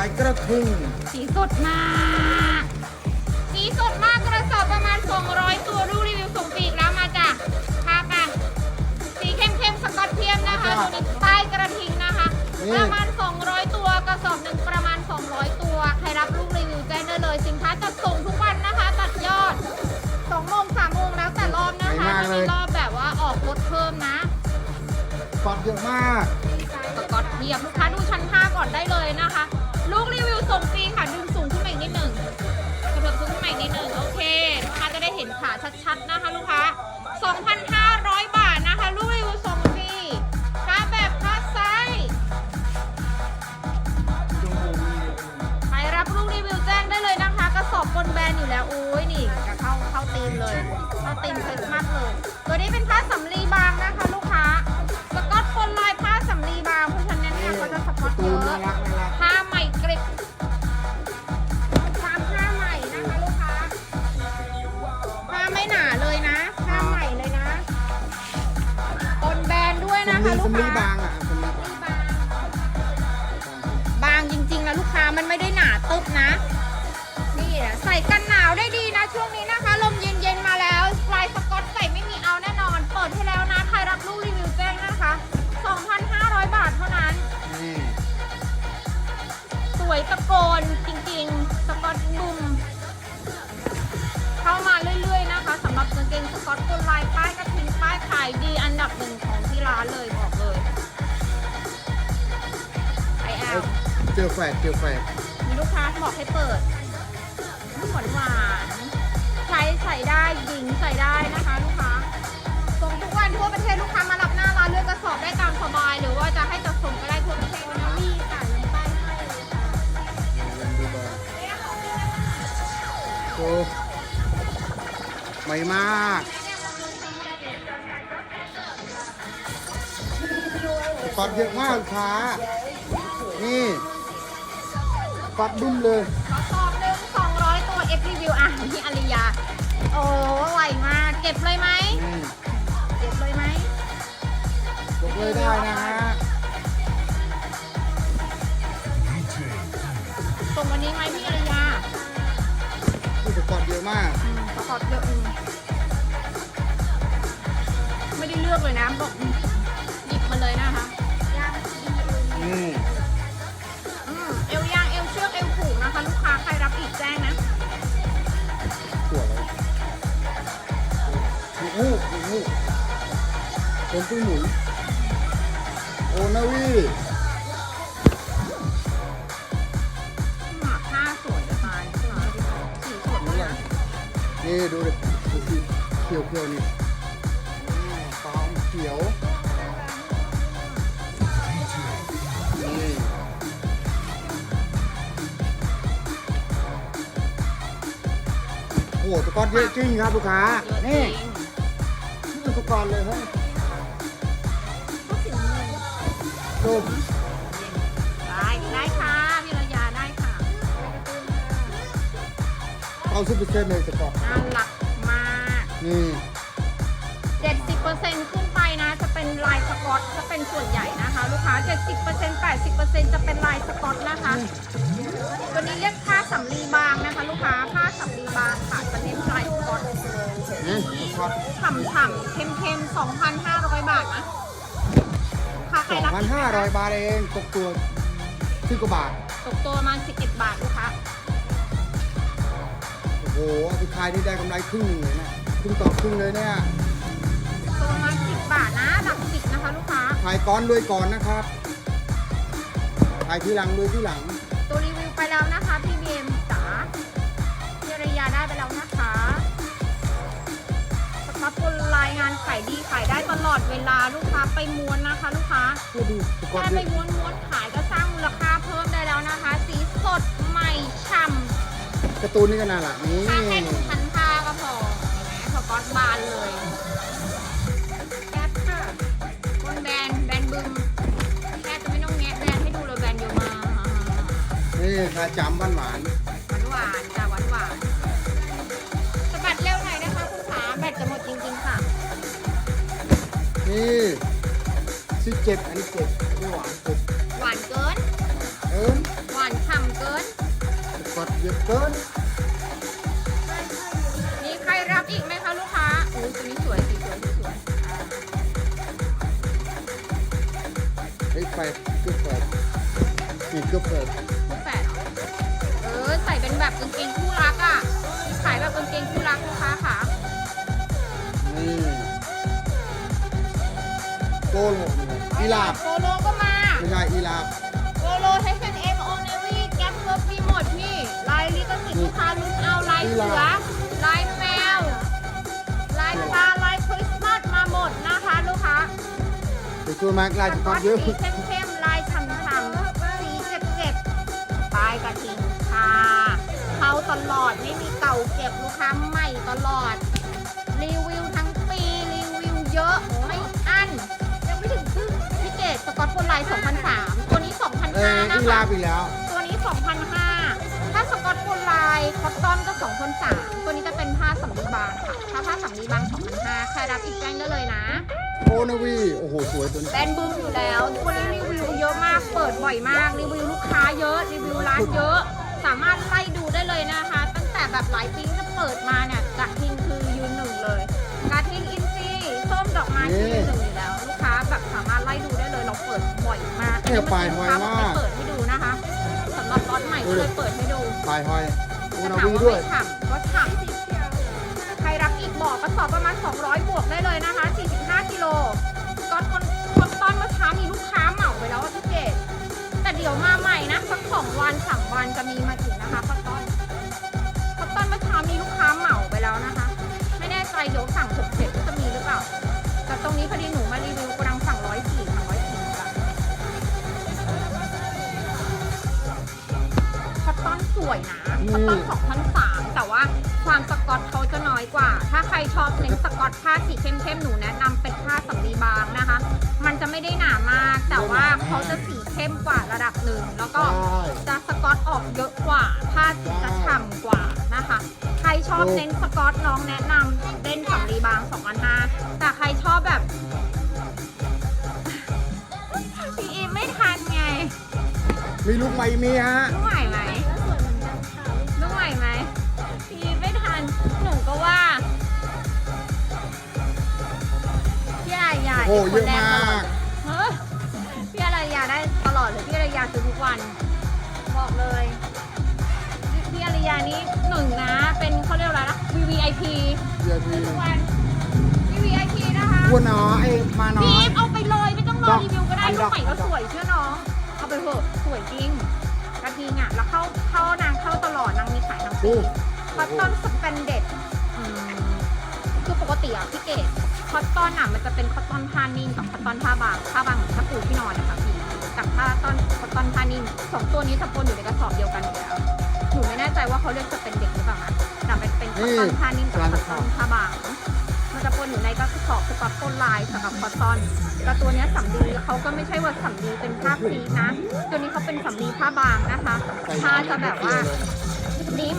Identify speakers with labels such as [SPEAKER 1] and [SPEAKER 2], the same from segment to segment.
[SPEAKER 1] ายกระทิง
[SPEAKER 2] สีสดมาก สีสดมากกระสอบประมาณ 200 ตัวลูกรีวิวส่งปีกแล้วมาจ้ะพาไปสีเข้มๆสกอตเทียมนะคะตัวนี้ป้ายกระทิงนะคะ ประมาณ 200 ตัวกระสอบหนึ่งประมาณ 200 ตัว ใครรับลูกรีวิวแจ้งได้เลยสินค้าจัดส่งทุกวันนะคะ ตัดยอด2โมง3โมงแล้วแต่รอบนะคะจะมีรอบแบบว่าออกลดเพิ่มนะ
[SPEAKER 1] ฟอดเยอะมาก
[SPEAKER 2] สกอตเทียมลูกค้าดู ชัดนะคะลูกค้า ลูกค้าบางอะสำลีบางบางบา
[SPEAKER 1] ง
[SPEAKER 2] จริงๆนะลูกค้ามันไม่ได้หนาตึบนะ นี่นะใส่กันหนาวได้ดีนะ ช่วงนี้นะคะ ลมเย็นๆมาแล้วลายสกอตใส่ไม่มีเอาแน่นอน เปิดให้แล้วนะใครรับลูกรีวิวแจ้งนะคะ 2,500 บาทเท่านั้น สวยตะโกนจริงๆ สกอตบุมเข้ามาเรื่อยๆนะคะสำหรับกางเกงสกอตคนลายป้ายกระทิงป้ายขายดีอัน ดับหนึ่งของที่ร้านเลยบอกเลยไอแอล
[SPEAKER 1] เจอแฝดเจอแฝด
[SPEAKER 2] มีลูกค้าบอกให้เปิดหวานหวานๆใช้ใส่ได้หญิงใส่ได้นะคะลูกค้าส่งทุกวันทั่วประเทศลูกค้ามารับหน้าร้านเลือกกระสอบได้ตามสบาย หรือว่าจะให้จัดส่งก็ได้ทั่วประเทศนะมีจ่ายน้ำป้ายให้เลยค่ะ
[SPEAKER 1] ดูบอลโอ้ใหม่มาก ฟอดเยอะมากลูกค้านี่ฟอดดุ้มเลย
[SPEAKER 2] กระสอบหนึ่ง200ตัว F review อะพี่อริยา โอ้ไหวมาก เก็บเลยไหม เก็บเลยไหม
[SPEAKER 1] ยกเลยได้นะฮะ
[SPEAKER 2] ส่งวันนี้ไหมพี่อริยา
[SPEAKER 1] อุปกรณ์เยอะมาก
[SPEAKER 2] อืมประกอบเยอะอืมไม่ได้เลือกเลยนะบอก หมู
[SPEAKER 1] ฮูกหมูฮูกเป็นตุ้งหมุนโอนาวี
[SPEAKER 2] หมาผ้าสวยจะตายนะคะสีสดด้วยนะ
[SPEAKER 1] นี่ดูดิดูสิเขียวเขียวๆนี่อืมฟองเขียวนี่โอ้โหตะกอนเยอะจริงครับลูกค้า
[SPEAKER 2] เย
[SPEAKER 1] นี่
[SPEAKER 2] อะจริง
[SPEAKER 1] นี่เป็นตะกอนเลยเฮ้ย
[SPEAKER 2] ก็สีเงิน
[SPEAKER 1] ดู
[SPEAKER 2] ได้ได้ค่ะพี่ระยาได้ค่ะ
[SPEAKER 1] เอาสิบเปอร์เซ็นต์เลยตะกอน
[SPEAKER 2] น่ารักมาก
[SPEAKER 1] นี่
[SPEAKER 2] 70%ขึ้นไปนะ จะเป็นลายสกอตจะเป็นส่วนใหญ่นะคะ ลูกค้า 70% 80%จะเป็นลายสกอตนะคะ ฉ่ำๆเข้มๆ2,500 บาทนะค่ะใค
[SPEAKER 1] ส
[SPEAKER 2] ร
[SPEAKER 1] อง
[SPEAKER 2] รับ
[SPEAKER 1] พันห้าร้อยบาทเองตกตัวสิบกว่าบาท
[SPEAKER 2] ตกตัวประมาณ11 บาทลูกค้า
[SPEAKER 1] โอ้โหเอาไปขายนี่ได้กำไรครึ่งหนึ่งเลยนะครึ่งต่อครึ่งเลยเนี่ย
[SPEAKER 2] ตัวประมาณ 10 บาทนะ หลักสิบนะคะลูกค้า
[SPEAKER 1] ขายก้อนด้วยก่อนนะครับขายที่หลังด้วยที่หลัง
[SPEAKER 2] ตัวรีวิวไปแล้วนะคะพี่เบมจ๋าพี่ระยาได้ไปแล้วนะคะ สครับบนรายงานขายดีขายได้ตลอดเวลาลูกค้าไปม้วนนะคะ ลูกค้า
[SPEAKER 1] พูดดูตะกอน
[SPEAKER 2] แค่
[SPEAKER 1] เย
[SPEAKER 2] ไป
[SPEAKER 1] อะ
[SPEAKER 2] ม้วนม้วนขายก็สร้างมูลค่าเพิ่มได้แล้วนะคะ สีสดใหม่ฉ่
[SPEAKER 1] การ์ตูนนี่ก็น่ารักนี่ำ
[SPEAKER 2] ถ้าแค่ดูพันผ้าก็พอเห็นไหมสกอตบานเลยแก๊ปค่ะบนแบรนด์แบรนด์บึมแค่จะไม่ต้องแงะแบรนด์ให้ดูเลยแบรนด์เยอะมาก
[SPEAKER 1] นี่ขายจำหวานหวาน
[SPEAKER 2] นี้สิเจ็ด
[SPEAKER 1] อันนี้เจ็ดไม่หวานเจ็ด
[SPEAKER 2] หวานเกิน
[SPEAKER 1] เอิ้น
[SPEAKER 2] หวานฉ่ำ
[SPEAKER 1] เกินปัดเยอะ
[SPEAKER 2] เกิ
[SPEAKER 1] น โลอีลาบ
[SPEAKER 2] โปโลก็มา
[SPEAKER 1] ไม่ใช่อีลาบ
[SPEAKER 2] โปโลไทเซนเอ็มโอเนวี่แก๊ปเลิฟมีหมดพี่ ลายลิขสิทธิ์ลูกค้าลุ้นเอาลายเสือลายแมว ลายปลาลายคริสต์มาสมาหมดนะคะลูกค้า
[SPEAKER 1] เดี๋ยวช่วยมากลายจะต้
[SPEAKER 2] อ
[SPEAKER 1] งเยอะ
[SPEAKER 2] สีเข้มๆลายฉ่ำๆสีเจ็บๆปลายกระทิงค่ะเขาตลอดไม่มีเก่าเก็บลูกค้าใหม่ตลอด รีวิวาย2003 ตัวนี้
[SPEAKER 1] เออ
[SPEAKER 2] 2,500นะ
[SPEAKER 1] อีลา
[SPEAKER 2] คะ
[SPEAKER 1] บอีกแล้ว
[SPEAKER 2] ตัวนี้ 2,500 ถ้าสกอตบนลายคอตตอนก็2,003ตัวนี้จะเป็นผ้าสำลีบางค่ะ ถ้าผ้าสำลีบาง2,500ใครรับอีกแจ้งได้เลยนะ
[SPEAKER 1] โอนาวี โอ้โห สวยตัวนี้
[SPEAKER 2] แบรนด์บึ้มอยู่แล้ววันนี้รีวิวเยอะมาก เปิดบ่อยมาก รีวิวลูกค้าเยอะ รีวิวร้านเยอะ สามารถไล่ดูได้เลยนะคะ ตั้งแต่แบบหลายปีที่ นี่ยป
[SPEAKER 1] ลายหอยมาก
[SPEAKER 2] เปิดให้ดูนะคะสำหรับรถใหม่ก็เลยเปิดให้ดู
[SPEAKER 1] ปลายหอยอ
[SPEAKER 2] จะ
[SPEAKER 1] นา
[SPEAKER 2] ถาม
[SPEAKER 1] ว่าด้วย
[SPEAKER 2] ไม่ฉ่ำก็ฉ่ำใครรับอีกบอกกระสอบประมาณ 200 บวกได้เลยนะคะ 45 กิโลก้อนคนคนต้อนเมื่อเช้ามีลูกค้าเหมาไปแล้วพี่เกดแต่เดี๋ยวมาใหม่นะสักสองวันสามวันจะมีมาอีก วยนะคอตตอนสองพันสามแต่ว่าความสกอตเขาจะน้อยกว่า ถ้าใครชอบเน้นสกอตผ้าสีเข้มๆหนูแนะนำเป็นผ้าสำลีบางนะคะ มันจะไม่ได้หนามาก แต่ว่าเขาจะสีเข้มกว่าระดับหนึ่ง แล้วก็
[SPEAKER 1] ใช่
[SPEAKER 2] จะสกอตออกเยอะกว่า ผ้าสีจะฉ่ำกว่านะคะ ใครชอบเน้นสกอตน้องแนะนำเล่นสำลีบาง2 5 0แต่ใครชอบแบบ พี่อีไม่ทันไง
[SPEAKER 1] มีลูกไหมมีฮะ
[SPEAKER 2] ลูกใหม่ไหม
[SPEAKER 1] โอ้โห
[SPEAKER 2] ด็
[SPEAKER 1] เยอะ
[SPEAKER 2] คนแร
[SPEAKER 1] มาก
[SPEAKER 2] ตลอดเฮ้ยพี่อะไรยาได้ตลอดเลยพี่อะไรยาซื้อทุกวัน บอกเลยพี่อริยานี่หนึ่งนะ เป็นเขาเรียกอะไรนะ VVIP
[SPEAKER 1] เดี๋ยวพี่
[SPEAKER 2] ทุกวัน VVIP นะคะ
[SPEAKER 1] วัวหนอไอ้มาหนอ
[SPEAKER 2] พี่เอาไปเลยไม่ต้องรอ
[SPEAKER 1] ดอก
[SPEAKER 2] รีวิวก็ได้
[SPEAKER 1] อัน
[SPEAKER 2] ลู
[SPEAKER 1] ดอก
[SPEAKER 2] กใหม่ก็สวยเชื่อน้องเอาไปเถอะสวยจริงกระทิงอะแล้วเข้าเข้านางเข้าตลอดนางมีขายทั้งปี
[SPEAKER 1] อู้
[SPEAKER 2] คอตตอนสแปนเด็ดคือปกติอะพี่เกด คอตตอนอะมันจะเป็นคอตตอนผ้านิ่มกับคอตตอนผ้าบางผ้าบางเหมือนผ้าปูที่นอนนะคะพี่กับผ้าตอนคอตตอนผ้านิ่มสองตัวนี้จะปนอยู่ในกระสอบเดียวกันอยู่แล้วหนูไม่แน่ใจว่าเขาเรียกสแปนเด็ดหรือเปล่านะแต่เป็นเป็นคอตตอนผ้านิ่มกับคอตตอนผ้าบางมันจะปนอยู่ในกระสอบสกอตปนลายสำหรับคอตตอนแต่ตัวนี้สำลีเขาก็ไม่ใช่ว่าสำลีเป็นผ้าฟรีนะ ตัวนี้เขาเป็นสำลีผ้าบางนะคะผ้าจะแบบว่านิ่ม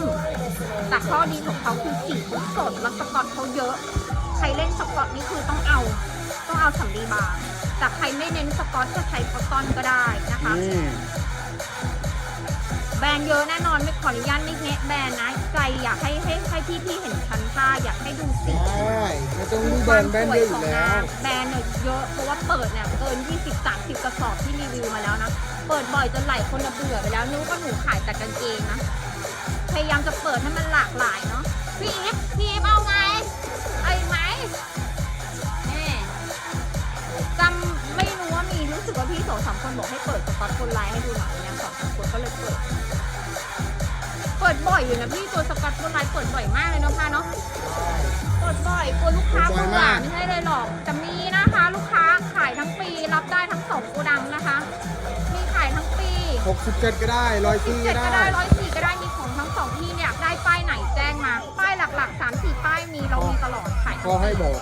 [SPEAKER 2] แต่ข้อดีของเขาคือสีสดแล้วสกอตเขาเยอะ ครเล่นสกอตนี่คือต้องเอา ต้องเอาสำลีบาง แต่ใครไม่เน้นสกอตจะใช้คอตตอนก็ได้นะคะ
[SPEAKER 1] นี่
[SPEAKER 2] แบรนด์เยอะแน่นอนไม่ขออนุญาตไม่แงะแบรนด์นะใจอยากให้ให้ให้พี่พี่ๆเห็นชั้นผ้าอยากให้ดูสี
[SPEAKER 1] ใช่ไม่ต้องมีแบรนด์แบรนด์เยอะอยู่แล้ว
[SPEAKER 2] แบรนด์เนี่ยเยอะเพราะว่าเปิดเนี่ยเกิน 20 30 กระสอบที่รีวิวมาแล้วนะ เปิดบ่อยจนหลายคนจะเบื่อไปแล้วนึกว่าหนูขายแต่กางเกงนะ พยายามจะเปิดให้มันหลากหลายเนาะ พี่อีฟพี่อีฟเอาไง สึกว่าพี่สองสามคนบอกให้เปิดสกอตคนไลน์ให้ดูหน่อยเนี่ยสองสามคนก็เลยเปิด เปิดบ่อยอยู่นะพี่ตัวสกอตคนไลน์เปิดบ่อยมากเลยเนาะพาเนาะ เปิดบ่อยกลัวลูกค้า
[SPEAKER 1] เปิ
[SPEAKER 2] เบื่
[SPEAKER 1] ดบ่อย
[SPEAKER 2] อ
[SPEAKER 1] มาก
[SPEAKER 2] ไม่ใช่เลยหรอกจะมีนะคะ ลูกค้าขายทั้งปี รับได้ทั้งสองโกดังนะคะ มีขายทั้งปี
[SPEAKER 1] 67ก็ได้ร้อย
[SPEAKER 2] สิบ
[SPEAKER 1] สี่
[SPEAKER 2] เจ็
[SPEAKER 1] ก็
[SPEAKER 2] ดก็
[SPEAKER 1] ได้
[SPEAKER 2] ได้ ร้อยสี่ก็ได้ มีของทั้งสองที่เนี่ยได้ป้ายไหนแจ้งมา ป้ายหลักๆสามสี่ป้ายมีเรามีตลอดขาย
[SPEAKER 1] พอให้บอก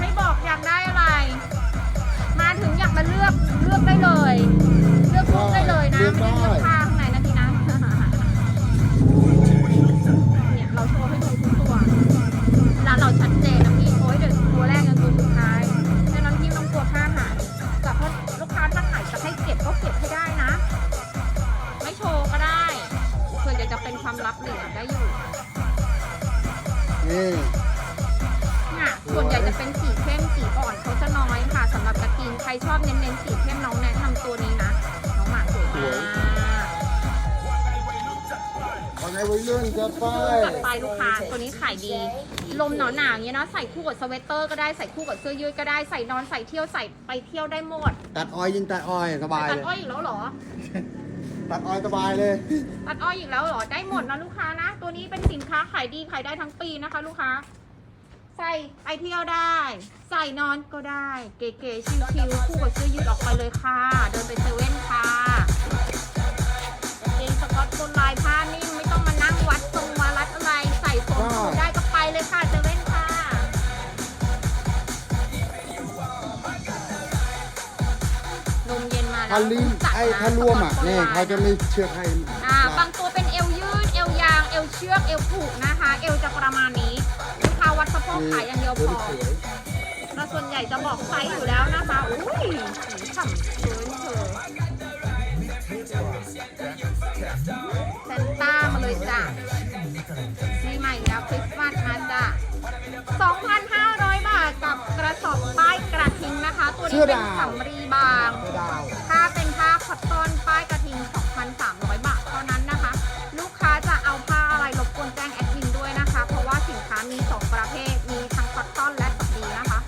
[SPEAKER 2] ให้บอกอยากได้อะไร มาเลือกเลือกได้เลย เลือกรูกได้เลยนะไม่
[SPEAKER 1] ได้
[SPEAKER 2] เลือกผ้าข้า วัยรุ่นจะไปจัดไปลูกค้าตัวนี้ขายดี ลมหนาวหนาวๆอย่างเงี้ยนะใส่คู่กับสเวตเตอร์ก็ได้ใส่คู่กับเสื้อยืดก็ได้ใส่นอนใส่เที่ยวใส่ไปเที่ยวได้หมด
[SPEAKER 1] ตัดออยยินตัดออยสบาย
[SPEAKER 2] ตั
[SPEAKER 1] เล
[SPEAKER 2] ด
[SPEAKER 1] ย
[SPEAKER 2] อ้อยอีกแล้วเหรอ
[SPEAKER 1] ตัดออยสบายเลย
[SPEAKER 2] ตัดอ้อยอีกแล้วเหรอได้หมดนะลูกค้านะ ตัวนี้เป็นสินค้าขายดีขายได้ทั้งปีนะคะ ลูกค้า ใส่ไปเที่ยวได้ ใส่นอนก็ได้ เก๋ๆชิวๆคู่กับเสื้อยืดออกไปเลยค่ะ เดินไปเซเว่นค่ะ
[SPEAKER 1] ถ้าลิม
[SPEAKER 2] จัด
[SPEAKER 1] ไอ้
[SPEAKER 2] นะ
[SPEAKER 1] ถ้ารวมอะ
[SPEAKER 2] สก๊อตบ
[SPEAKER 1] นี่
[SPEAKER 2] ลาย
[SPEAKER 1] เขาจะมีเชือกให้
[SPEAKER 2] อ่าบางตัวเป็นเอวยืดเอวยางเอวเชือกเอวผูกนะคะ เอวจะประมาณนี้ลูกค้าวัดสะโพกขายอย่างเดียวพอ
[SPEAKER 1] สวย
[SPEAKER 2] แล้วส่วนใหญ่จะบอกไซส์อยู่แล้วนะคะอุ้ยสีฉ่ำสวยเธอเซนต้ามา เลยจ้ะปีใหม่แล้วคริสต์มาสมาจ้ะ2,500 บาทกับกระสอบป้ายกระทิงนะคะ ตัวนี้เป็นสำรีบาง
[SPEAKER 1] เสื้อดาว
[SPEAKER 2] ถ้าเป็นผ้าคอตตอนป้ายกระทิง 2,300 บาทเท่านั้นนะคะ ลูกค้าจะเอาผ้าอะไรรบกวนแจ้งแอดมินด้วยนะคะ เพราะว่าสินค้ามี 2 ประเภท มีทั้งคอตตอนและสตรีนะคะ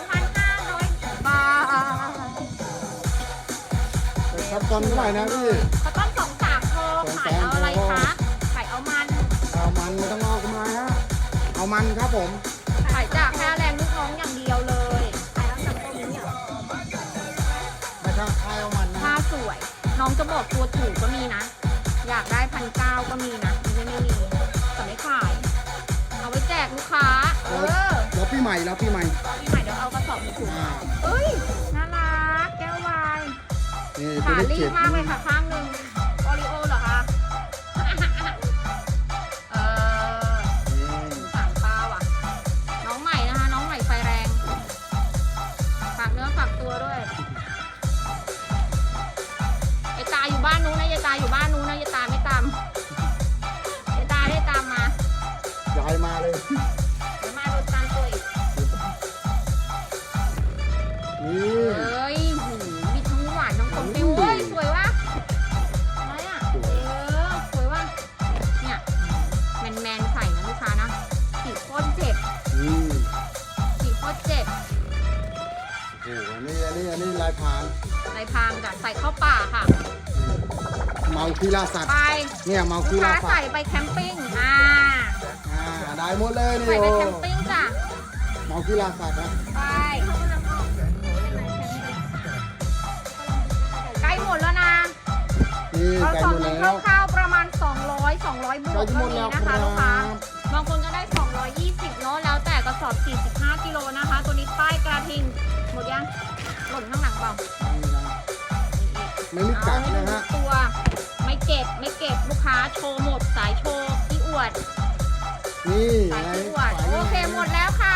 [SPEAKER 2] 2,500 บาท
[SPEAKER 1] แต่ครับตอนเท่าไหร่นะพี่
[SPEAKER 2] มัน
[SPEAKER 1] ครับผม
[SPEAKER 2] ขายจากค่าแรงลูกน้องอย่างเดียวเลยขายแล้วจากตรงนี้เนี่ย
[SPEAKER 1] ไม่ใช่ใครเอามันนะ
[SPEAKER 2] ผ้าสวย น้องจะบอกตัวถูกก็มีนะ อยากได้พันเก้าก็มีนะไม่ใช่ไม่มีแต่ไม่ขาย เอาไว้แจกลูกค้า เออ
[SPEAKER 1] แล้วพี่ใหม่แล้วพี่ใหม่
[SPEAKER 2] พี่ใหม่เดี๋ยวเอากระสอบมาถุง
[SPEAKER 1] อ่า
[SPEAKER 2] เอ้ย น่ารัก แก้ววาย
[SPEAKER 1] นี่ตัว
[SPEAKER 2] ขา
[SPEAKER 1] นี้
[SPEAKER 2] รี
[SPEAKER 1] เจ็
[SPEAKER 2] บบมากเลยค่ะข้างหนึ่ง ตัวด้วยไอตาอยู่บ้านนู้นนะยายตาอยู่บ้านนู้นนะยายตาไม่ตามยายตาได้ตามมา
[SPEAKER 1] ย้ายมาเลย
[SPEAKER 2] เดี๋ยวมาโดนตามตัวอีก
[SPEAKER 1] นี่
[SPEAKER 2] เอ้ยหูมีทั้งหวานทั้งขมปิ้วเว้ยสวยวะอะไรอะเออสวยว่ะเนี่ยแมนแมนๆใส่นะลูกค้านะสีโคตรเจ็บ
[SPEAKER 1] นี่
[SPEAKER 2] สีโคตรเจ็บ
[SPEAKER 1] โอ้โหอันนี้อันนี้อันนี้ลายพราง
[SPEAKER 2] ลายพรางจ้ะใส่เข้าป่าค่ะ
[SPEAKER 1] เมาคีล่าสัตว์
[SPEAKER 2] ไป
[SPEAKER 1] เนี่ยเมา
[SPEAKER 2] ลู
[SPEAKER 1] คี
[SPEAKER 2] ก
[SPEAKER 1] ล่า
[SPEAKER 2] ค้า
[SPEAKER 1] สั
[SPEAKER 2] ใส่
[SPEAKER 1] ตว์
[SPEAKER 2] ไปแคมปิ้งอ่า
[SPEAKER 1] อ่าได้หมดเลยนี่
[SPEAKER 2] ใส่ไป
[SPEAKER 1] โอ้
[SPEAKER 2] แคมปิ้งจ้ะ
[SPEAKER 1] เมาคีล่าสัตว์นะ
[SPEAKER 2] ไปใกล้หมดแล้วนะ
[SPEAKER 1] นี่
[SPEAKER 2] เรา
[SPEAKER 1] ไก่
[SPEAKER 2] สอ
[SPEAKER 1] ห
[SPEAKER 2] ง
[SPEAKER 1] มด
[SPEAKER 2] นึง
[SPEAKER 1] แล้ว
[SPEAKER 2] คร่าวๆประมาณ 200 200บว
[SPEAKER 1] ไก่
[SPEAKER 2] ก
[SPEAKER 1] จะห
[SPEAKER 2] ก็
[SPEAKER 1] มด
[SPEAKER 2] มี
[SPEAKER 1] แล้ว
[SPEAKER 2] นะ
[SPEAKER 1] ครั
[SPEAKER 2] คะ
[SPEAKER 1] บ
[SPEAKER 2] ลูกค้า บางคนก็ได้ 220เนาะ แล้วแต่กระสอบ 45 กิโลนะคะ ตัวนี้ป้ายกระทิง หมดยังหล่นข้างหลังเปล่า
[SPEAKER 1] ไม่มีกัดนะฮะ
[SPEAKER 2] เอาให้ดูตัว ไม่เก็บไม่เก็บลูกค้าโชว์หมดสายโชว์ที่อวด
[SPEAKER 1] นี่
[SPEAKER 2] สาย
[SPEAKER 1] ไง
[SPEAKER 2] ที่อวดโอเคหมดแล้วค่ะ